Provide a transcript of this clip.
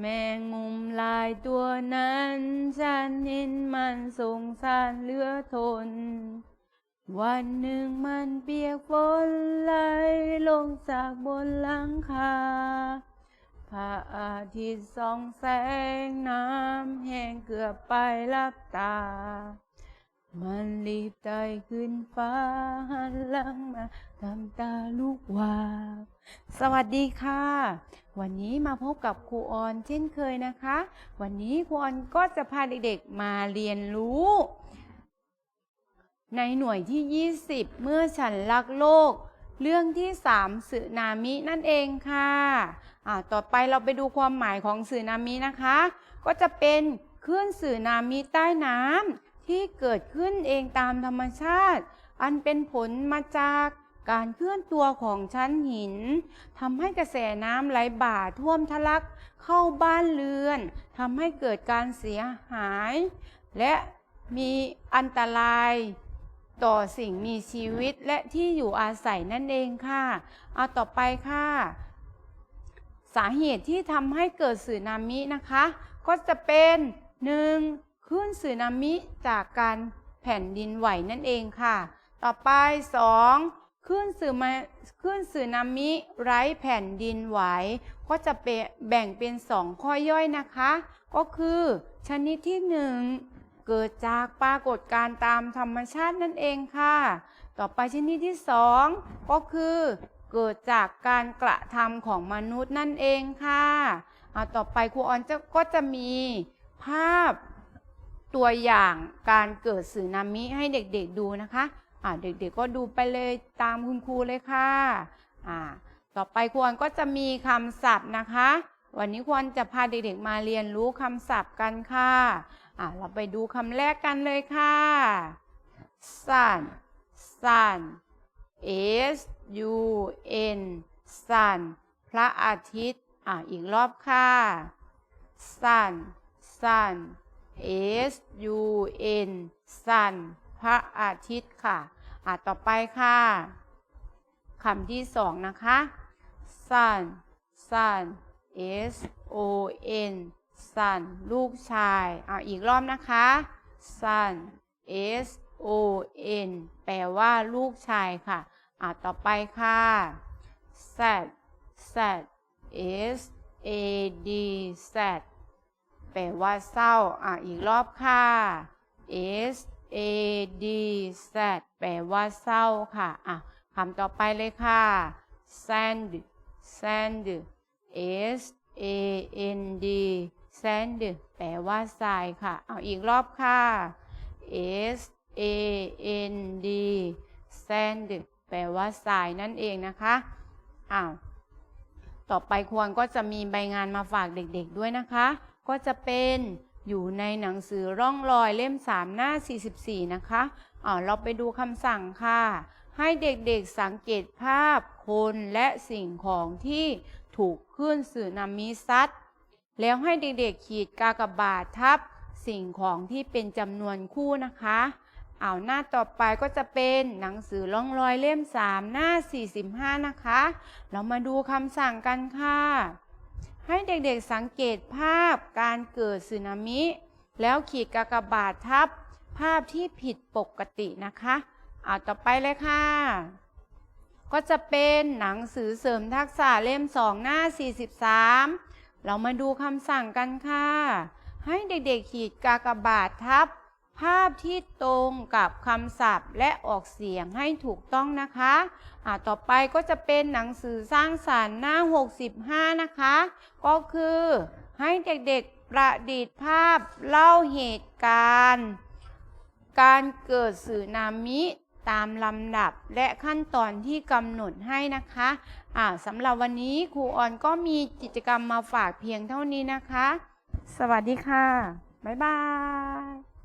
แมงมุมลายตัวนั้น ฉันเห็นมันสงสารเหลือทน วันหนึ่งมันเปียกฝนไหลลงจากบนหลังคาพระอาทิตย์ส่องแสงน้ำแห้งเกือบไปลับตา มันรีบไต่ขึ้นฟ้าหันหลังมาทำตาลูกวาบสวัสดีค่ะ วันนี้มาพบกับครูออนเช่นเคยนะคะ วันนี้ครูออนก็จะพาเด็กๆมาเรียนรู้ ในหน่วยที่ 20 เมื่อฉันรักโลก เรื่องที่ 3สึนามินั่นเองค่ะอ่าต่อไปเราไปดูความหมายของสึนามินะคะ ก็จะเป็นคลื่นสึนามิใต้น้ำที่เกิดขึ้นเองตามธรรมชาติ อันเป็นผลมาจาก การเคลื่อนตัวของชั้นหินทำให้กระแสน้ำไหลบ่าท่วมทะลักเข้าบ้านเรือนทำให้เกิดการเสียหาย และมีอันตรายต่อสิ่งมีชีวิตและที่อยู่อาศัยนั่นเองค่ะ เอาต่อไปค่ะ สาเหตุที่ทำให้เกิดสึนามินะคะ ก็จะเป็นหนึ่งคลื่นสึนามิจากการแผ่นดินไหวนั่นเองค่ะ ต่อไปสอง คลื่นสึมาคลื่นสึนามิไร้แผ่นดินไหว ก็จะแบ่งเป็นสองข้อย่อยนะคะ ก็คือชนิดที่หนึ่งเกิดจากปรากฏการณ์ตามธรรมชาตินั่นเองค่ะ ต่อไปชนิดที่สองก็คือ เกิดจากการกระทำของมนุษย์นั่นเองค่ะเอาต่อไปครูออนจะก็จะมีภาพตัวอย่างการเกิดสึนามิให้เด็กๆดูนะคะ เด็กๆก็ดูไปเลยตามคุณครูเลยค่ะอ่าต่อไปควรก็จะมีคำศัพท์นะคะ วันนี้ควรจะพาเด็กๆมาเรียนรู้คำศัพท์กันค่ะอะเราไปดูคำแรกกันเลยค่ะ sun sun s u n sun พระอาทิตย์อะอีกรอบค่ะ sun sun s u n sun พระอาทิตย์ค่ะ อะต่อไปค่ะคำที่สองนะคะ sun sun s o n son ลูกชายอ่าอีกรอบนะคะ son s o n แปลว่าลูกชายค่ะ อ่าต่อไปค่ะ sad sad s a d sad แปลว่าเศร้า อ่าอีกรอบค่ะ s a d S แปลว่าเศร้าค่ะอะคำต่อไปเลยค่ะ sand sand s a n d sand แปลว่าทรายค่ะ เอาอีกรอบค่ะ s a n d sand แปลว่าทรายนั่นเองนะคะอ้าวต่อไปควรก็จะมีใบงานมาฝากเด็กๆด้วยนะคะ ก็จะเป็น อยู่ในหนังสือร่องรอยเล่ม 3 หน้า 44 นะคะอ่าเราไปดูคำสั่งค่ะ ให้เด็กๆสังเกตภาพคนและสิ่งของที่ถูกคลื่นสึนามิซัดแล้วให้เด็กๆขีดกากบาททับสิ่งของที่เป็นจำนวนคู่นะคะเอาหน้าต่อไปก็จะเป็นหนังสือล่องรอยเล่ม 3 หน้า 45 นะคะ เรามาดูคำสั่งกันค่ะ เด็กๆสังเกตภาพการเกิดสึนามิ แล้วขีดกากบาททับ ภาพที่ผิดปกตินะคะเอาต่อไปเลยค่ะ ก็จะเป็นหนังสือเสริมทักษะเล่ม 2 หน้า 43 เรามาดูคำสั่งกันค่ะ ให้เด็กๆขีดกากบาททับ ภาพที่ตรงกับคำศัพท์และออกเสียงให้ถูกต้องนะคะอ่าต่อไปก็จะเป็นหนังสือสร้างสารรค์หน้า 65 นะคะ ก็คือให้เด็กๆประดิษฐ์ภาพเล่าเหตุการณ์ การเกิดสึนามิตามลำดับและขั้นตอนที่กำหนดให้นะคะอ่าสำหรับวันนี้ครูออนก็มีกิจกรรมมาฝากเพียงเท่านี้นะคะ สวัสดีค่ะ บ๊ายบาย